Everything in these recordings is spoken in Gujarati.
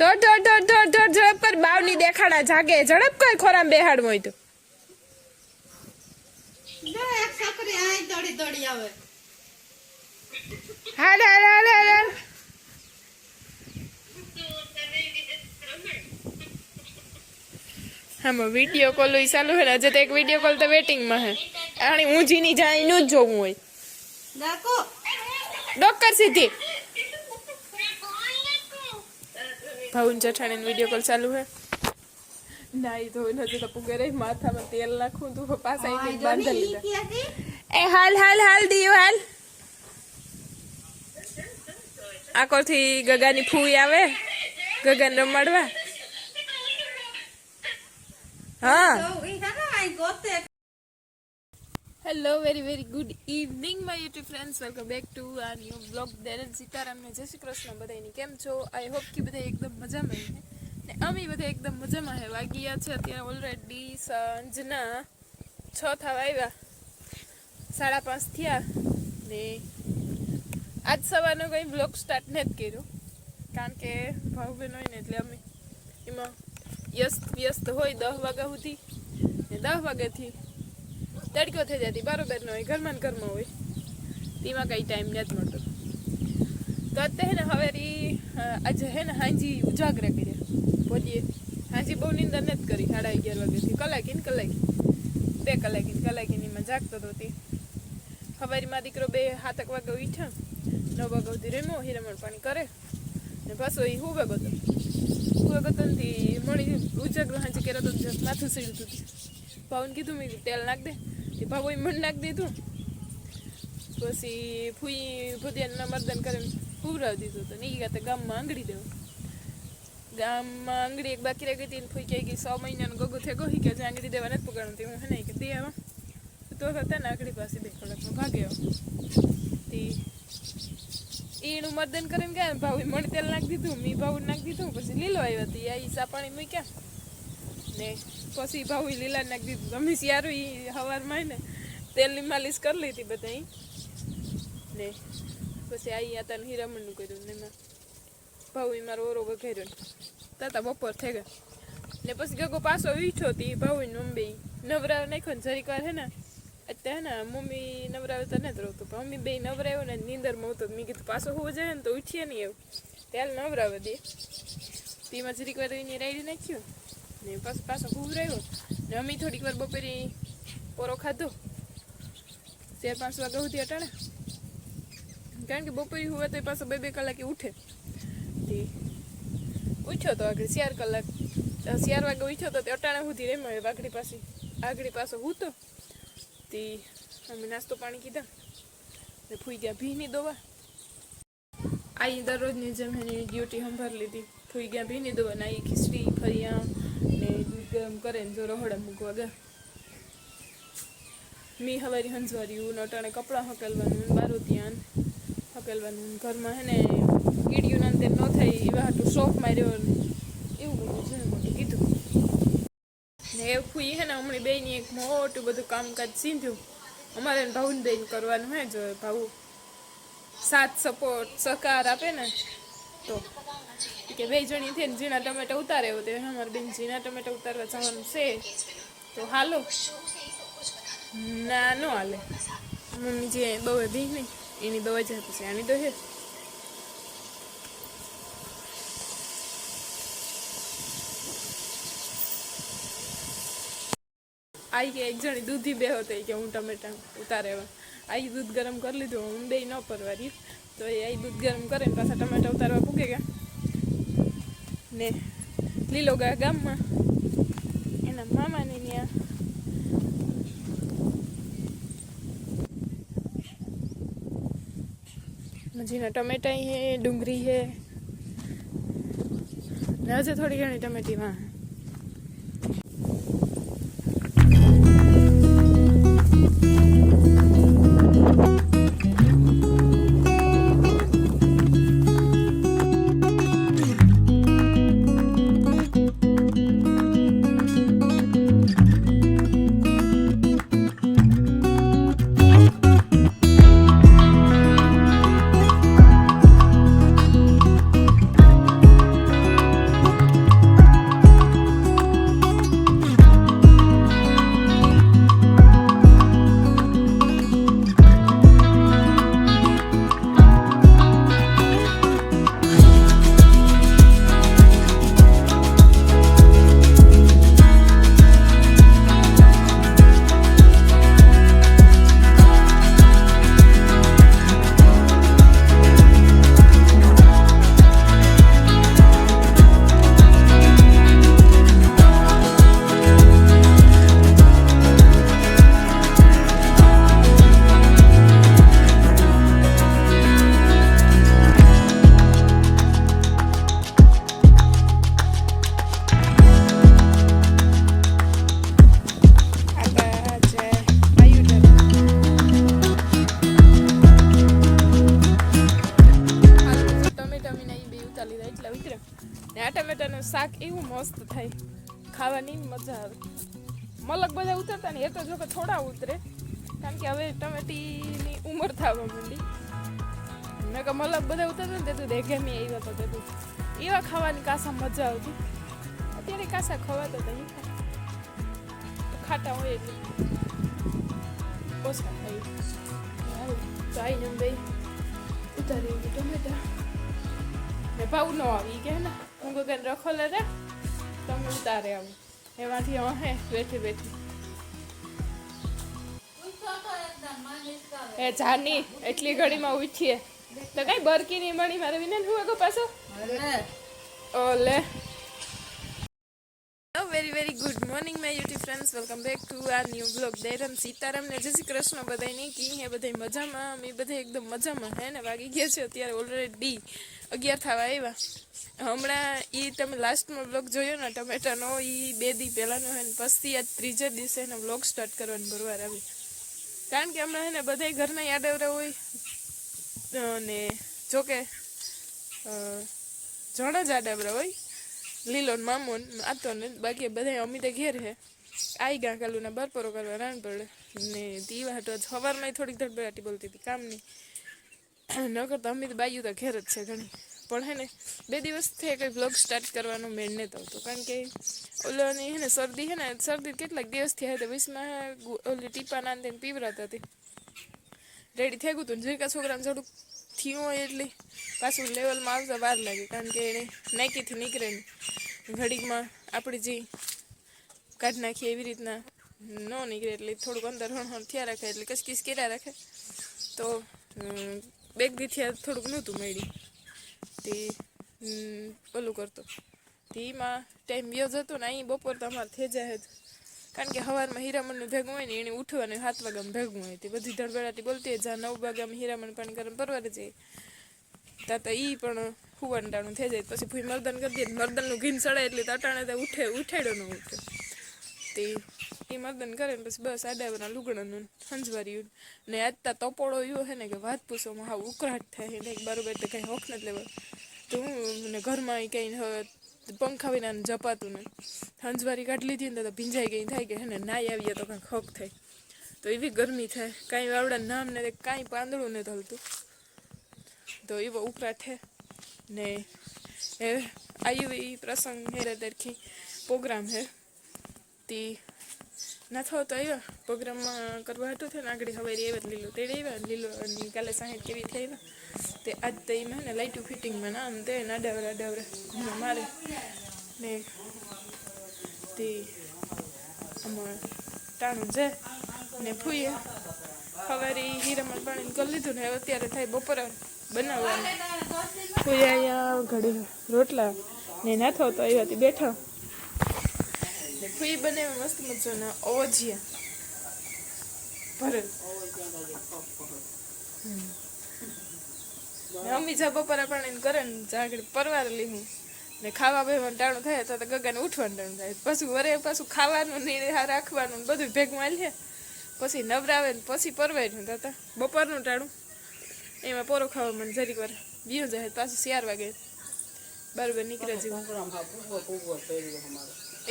ધોડ ધોડ ધોડ ધોડ ધોડ ઝડપ કર. બાવની દેખાડા જાગે. ઝડપ કર ખોરામ બેહાડ હોય તો. હાલ હાલ હાલ હાલ હાલ. આમાં વીડિયો કોલ ચાલુ હે ને હજે તો એક વીડિયો કોલ તો વેટિંગમાં હે. આણી ઊંઝીની જાય એનું જ જોવું હોય. ડોક્ટર સીધી. ભાઉન જઠાણી વીડિયો કોલ ચાલુ હે? નાઈ ધોઈ નથી તો પુગે માથામાં તેલ નાખું તું પાછા એક બાંધી લીધા. એ હાલ હાલ હાલ દિયો હાલ. આકોથી ગગાની ફૂઈ આવે? ગગન રમાડવા? હા. તો ઈ છે ને ગોતે hello very very good evening my YouTube friends welcome back to આ ન્યૂ બ્લોગ દેરન સીતારામને જય શ્રી કૃષ્ણ. બધાની કેમ છો? આઈ હોપ કે બધા એકદમ મજામાં ને અમે બધા એકદમ મજામાં હે વાગ્યા છે અત્યારે ઓલરેડી સાંજના છ થવા આવ્યા. સાડા પાંચ થયા. ને આજ સવારનો કંઈ બ્લોગ સ્ટાર્ટ નથી કર્યો. કારણ કે ભાવબેન હોય ને એટલે અમે એમાં વ્યસ્ત વ્યસ્ત હોય દસ વાગ્યા સુધી. ને દસ વાગ્યાથી તડકો થઈ જતી બરોબર ન હોય, ઘરમાં ને ઘરમાં હોય. તેમાં કંઈ ટાઈમ નથી મળતો. તો અત્યારે ને હવે રી આજે હે ને હાંજી ઉજાગરા કર્યા બોલીએ, હાંજી બહુ નિંદર નથી કરી, સાડા અગિયાર વાગ્યાથી. કલાકી ને કલાકી. બે કલાકી ને કલાકી નીમાં જાગતો હતો તે. સવારીમાં દીકરો બે હાથક વાગે ઉઠ્યા. નવ વાગે સુધી રેમો હિરામણ પાણી કરે. ને પાછો એ હું વાગો હતો તો નથી મળી ઉજાગરો હાંજી કર્યો તો માથું સીડતું હતું. ભાવને કીધું મેં, તેલ નાખ દે. એ ભાવોએ મન નાખી દીધું. પછી ફૂઈ ભૂતિયાના મર્દન કરીને પૂરાવી દીધું તો નહીં ગયા ગામમાં આંગળી દેવું. ગામમાં આંગળી એક બાકી રહી ગઈ ફૂઈ કહે કે સો મહિનાનો ગગો થયો. ગઈ કે જે આંગળી દેવા નથી પકડવાનું. તે હું હે ને, કે દે આવા. તો હતા ને આંગળી પાસે બે કલાકમાં ભાગ્યો તે એનું મર્દન કરીને ગયા ભાવ મણ તેલ નાખી દીધું, મી ભાવ નાખી દીધું. પછી લીલો આવ્યો હતી આ ઈ સાપાણી મૂક્યા. ને પછી ભાવ લીલા નાખી દીધું. ગમે સારું એ હવારમાં ને તેલની માલિશ કરી લીધી બધા ને પછી આવી હતા હીરામણનું કર્યું ને એમાં ભાવ મારો ઓરો વઘાર્યો તાતા બપોર થઈ ગયા. ને પછી ગગો પાછો વીઠો હતી ભાવ મમ્મી નવરા નાખ્યો ને જરીક વાર હે ને, અત્યારે ને મમ્મી નવરાવતા નથી રહતો. પણ મમ્મી બે નવરાવ્યો ને નીંદરમાં હતો મેં કીધું પાછો હોવો જાય ને તો ઉઠીએ નહીં એવું. ત્યારે નવરાવે દે. તેમાં જરીક વાર એની રાઈડી નાખ્યું. ને પાછો ખૂબ રહ્યો ને અમે થોડીક વાર બપોરે પોરો ખાધો. ચાર પાંચ વાગ્યા સુધી અટાણે. કારણ કે બપોરે હુવે તો પાછો બે બે કલાકે ઉઠે. ઉઠ્યો તો આગળ ચાર કલાક. ચાર વાગે ઉઠ્યો તો તે અટાણે સુધી રેમાયો. વાઘડી પાસે આગળી પાછો હૂતો તે. અમે નાસ્તો પાણી કીધા. ને ફૂઈ ગયા ભીની દોવા. આઈ દરરોજની જેમ એની ડ્યુટી સંભાળી લીધી. ફૂઈ ગયા ભીની દોવા ને આઈ ખીચડી ફરિયા દૂધ ગરમ કરે જો રહોડા મૂકવા ગયા. મી હવારી હંજવાર્યું અટાણે કપડાં હકેલવાનું બારું ધ્યાન હકેલવાનું ઘરમાં હે ને કીડિયું ના તેમ ન થાય એવા હાટું શોખ માર્યો એવું બધું છે મોટું કીધું. ને એ ખુઈ હે ને હમણાં બેયની એક મોટું બધું કામકાજ સીંધ્યું. અમારે ને દઈને બેન કરવાનું હે જો ભાઉ સાથ સપોર્ટ સહકાર આપે ને તો. કે બે જણી થઈને ઝીણા ટમેટા ઉતારે એવું તે અમારે બેન ઝીણા ટમેટા ઉતારવા જવાનું છે. તો હાલો. ના, નો હાલે. મમ્મી જે બહુ ભી નહીં એની દવા જ હતી આની તો છે આઈ કે એક જણી દૂધી બે હતો કે હું ટમેટા ઉતારે આઈ દૂધ ગરમ કરી લીધું, હું બે ન પરવારી તો એ આઈ દૂધ ગરમ કરે પાછા ટમેટા ઉતારવા પૂકે ગયા. ને લીલોગા ગામમાં. એના મામાને ત્યાં. મજીના ટમેટા હે ડુંગળી હે હજુ થોડી ઘણી ટમેટી માં મજા આવે. મલક બધા ઉતરતા ને એ તો જો કે થોડા ઉતરે. કારણ કે હવે ટમેટીની ઉંમર થવા માંડી. મેં કે મલક બધા ઉતરતા ને તે તું રેગેમી આવ્યા તો તું એવા ખાવાની કાસા મજા આવતી. અત્યારે કાસા ખવાતા તો નહીં ખાટા હોય એટલે. ઓછા ખાઈ તો આવીને ભાઈ ઉતારી ટમેટા. ને ભાવ ન આવી કે ને હું કોઈ રખો લે તમે ઉતારે આવું. એમાંથી હે બેઠી બેઠી એ જાની એટલી ઘડીમાં ઉઠીએ. તો કઈ બરકી ની મણી મારે વિને હું આગો પાછો? ઓલે. Very very good morning, my YouTube friends. Welcome back to our new blog. દૈરમ Sitaram ને જય શ્રી કૃષ્ણ. બધાની કી હે? બધા મજામાં? અમે બધા એકદમ મજામાં હે ને? વાગી ગયા છે અત્યારે ઓલરેડી અગિયાર થવા આવ્યા હમણાં એ તમે લાસ્ટમાં બ્લોગ જોયો ને, ટમેટાનો એ બે દી પહેલાંનો હે ને, પછી આજ ત્રીજે દિવસે એને બ્લોગ સ્ટાર્ટ કરવાનો ભરવાર આવી. કારણ કે હમણાં હે ને બધા ઘરના યાદવરા હોય અને જોકે જણ જ આડાબરા હોય લીલો મામોન મામો ને આતો ને બાકી બધા અમિતા ઘેર હે. આઈ ગયા કાલુ ને બરપરો કરવા રાણ પડે. ને તી વાટો જ સવારમાં થોડીક ધડબડાટી બોલતી હતી કામની. નકર તો અમિત બાયું તો ઘેર જ છે ઘણી. પણ હે ને, બે દિવસથી કંઈ બ્લોગ સ્ટાર્ટ કરવાનો મેળ નહોતો હતો કારણ કે ઓલોની હે ને શરદી હે ને, શરદી કેટલાક દિવસથી હતી. વીસમાં ઓલી ટીપા નાંદીને પીવરાત હતી. રેડી થઈ ગયું હતું જોઈકા છોકરાને થોડુંક થયું હોય એટલે પાછું લેવલમાં આવતા વાર લાગે, કારણ કે એને નાઇકીથી નીકળે ને ઘડીકમાં આપણી જે કાઢ નાખીએ એવી રીતના ન નીકળે એટલે થોડુંક અંદર હણ થયા રાખે એટલે કસકીસ કર્યા રાખે. તો બેગથી આ થોડુંક નહોતું મળ્યું. તે ઓલું કરતો. તેમાં ટાઈમ વ્યો જતો ને અહીં બપોર તો અમારે થઈ જાય જ. કારણ કે સવારમાં હીરામણનું ભેગું હોય ને એને ઉઠવાનું સાત વાગ્યામાં ભેગું હોય. તે બધી ધડબડાટી બોલતી હોય. જ્યાં નવ વાગ્યામાં હીરામણ પાણી ગરમ પરવારે જાય ત્યાં તો ઈ પણ હુવાનું ટાણું થઈ જાય. પછી ભૂઈ મર્દન કરી દે. મર્દનનું ઘીન સડાય એટલે તટાણે તો ઉઠે ઉઠેડો ન ઉઠે. તે એ મર્દન કરે ને પછી બસ આડાવરના લુગડાનું હંજવાર્યું. ને આજ તા તપોડો એવો હે ને કે વાત પૂછોમાં હા ઉકળાટ થાય એટલે બરોબર તો કંઈ હોખ નથી લેવા. તો હું ને ઘરમાં કંઈ પંખા વિના જપાતું ને. હંજવારી કાઢી લીધી ને તો ભીંજાઈ ગઈ થાય કે હે ને, નાઈ આવીએ તો કાંઈ ખોખ થાય. તો એવી ગરમી થાય. કાંઈ વાવડા નામ ને કાંઈ પાંદડું નથી હલતું તો એવો ઉકળાટ છે ને એ આયુ એ પ્રસંગ હેરે તરખી. પ્રોગ્રામ હે. તે ના થયો તો આવ્યા. પ્રોગ્રામમાં કરવા હતું થયું આગળ હવે આવ્યા લીલો તેડે આવ્યા. લીલો અને કાલે સાહીઠ કેવી થઈ તે આજ તો એમાં ને લાઇટું ફિટિંગમાં ના આમ તે ના ડાવરા ડાવરા મારે. ને તે આમાં ટાણું છે ને ફૂઈએ સવારે ઈ હીરામાં પાણી કરી લીધું ને અત્યારે થાય બપોરે બનાવવાનું. અહીંયા ઘડી રોટલા ને ના થયો તો આવ્યા બેઠા. ને બને બનાવ્યા મસ્ત મજાના ઓજિયા ભરત મમ્મી જા બપોરે પાણી કરે ને જાગડી પરવાર લીધું ને ખાવા બેવાનું ટાણું થાય તો ગગાને ઉઠવાનું ટાણું થાય પછી વરે પાછું ખાવાનું ને રાખવાનું ને બધું ભેગું આલીએ પછી નવરાવે ને પછી પરવાય ને તાતા બપોરનું ટાણું એમાં પોરો ખાવા મને જરીક વાર બીયો જાય પાછું ચાર વાગે બરાબર નીકળે જેવું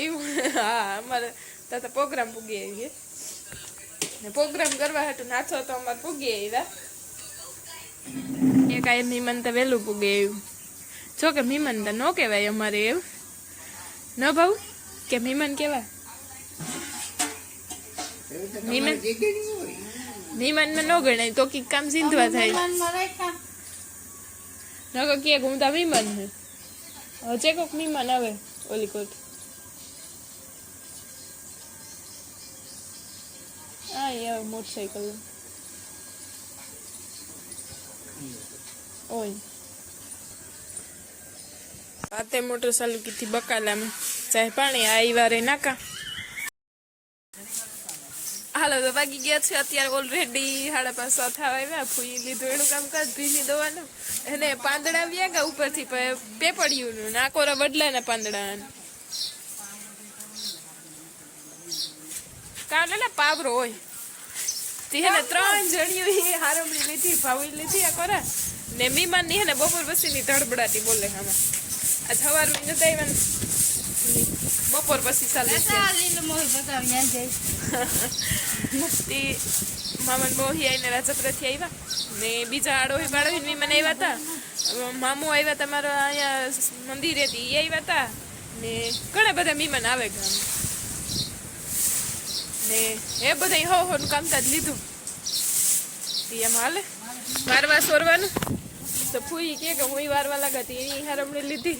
એવું હા, અમારે તાતા પ્રોગ્રામ પૂગી આવીએ ને પ્રોગ્રામ કરવા હતું નાચો તો અમારે પૂગી આવ્યા. એ કાંઈ મહેમાન તો વહેલું પૂગે આવ્યું. જો કે મહેમાન તો ન કહેવાય અમારે એવું. ન ભાવ કે મીમન કેવા મીમન મીમાનમાં ન ગણાય, તો કંઈક કામ સિંધવા થાય. નકો કે હું મહેમાન છે. હજે કોક મીમન આવે, ઓલી કોટ હા યાર મોટરસાઇકલ ઓય આતે મોટર ચાલુ કીધી બકાલામાં ચાહે પાણી આવ્યા વારે નાકા હાલો તો વાગી ગયા છે અત્યારે ઓલરેડી સાડા પાંચ છ થવા આવ્યા ફૂઈ લીધું એનું કામ કાજ ભીની દવાનું એને પાંદડા આવ્યા ગયા ઉપરથી પ- પેપડિયું નાકોરા બદલાના પાંદડા કાલે ને પાવરો હોય તે હેને ત્રણ જણિયું ઈ હારમડી લીધી ભાવી લીધી આ કોરા. ને મીમાનની હે ને બપોર પછીની ધડબડાટી બોલે આમાં આ સવાર નતા આવ્યા ને બપોર પછી ચાલે તે મામા મોહી આવીને રાજપ્રથી આવ્યા ને બીજા આડોહી બાળોહી મને આવ્યા હતા મામુ આવ્યા હતા મારા અહીંયા મંદિરે થી એ આવ્યા હતા ને ઘણા બધા મહેમાન આવે ગામ ને એ બધા હો હો નું કામકાજ લીધું. એમ હાલે. વારવા સોરવાનું. તો ફૂઈ કે કે હું વારવા લાગતી એની હારમણી લીધી.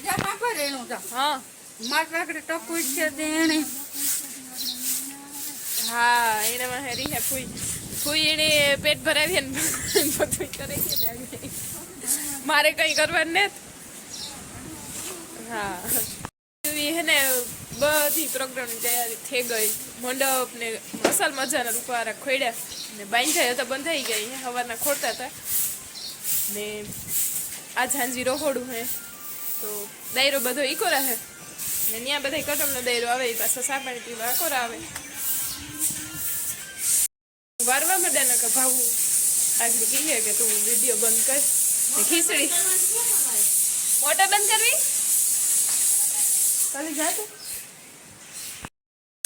હા. માર ટકું જ છે એને હા એનામાં હેરી હે ફૂઈ. ફૂઈ એને પેટ ભરાવી ને બધું કરે છે મારે કઈ કરવાનું ને હા. હે ને બધી પ્રોગ્રામની તૈયારી થઈ ગઈ. મંડપ ને મસાલ મજાના રૂપારા ખોડ્યા ને બાંધાઈ હતા, બંધાઈ ગઈ હવારના ખોડતા હતા. ને આ ઝાંઝી રોહોડું હે. તો દાયરો બધો ઈકો રહે ને ત્યાં બધા કટમનો દાયરો આવે એ પાછો સાપાણી પીવા આકોરા આવે? વારવા માંડે ને કે ભાવું? આગળ કહીએ કે તું વીડિયો બંધ કર. ને ખીચડી. મોટા બંધ કરવી? કાલે જાતે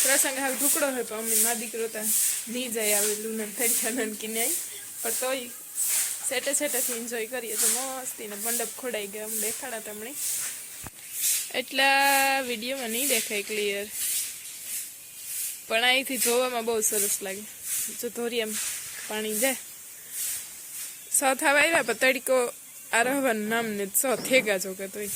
પ્રસંગ હાલ ઢુકડો હોય પણ અમે મા દીકરો તા નહીં જાય આવેલું ને નન કે નહીં પણ તોય સેટે સેટેથી એન્જોય કરીએ તો મસ્તી ને મંડપ ખોડાઈ ગયા અમે દેખાડા તમને. એટલા વિડીયોમાં નહીં દેખાય ક્લિયર પણ અહીંથી જોવામાં બહુ સરસ લાગે. જો ધોરી એમ પાણી જાય. સ થવા આવ્યા પણ તડકો આ રહેવાનું નામ ને સ થેગા જો કે તોય.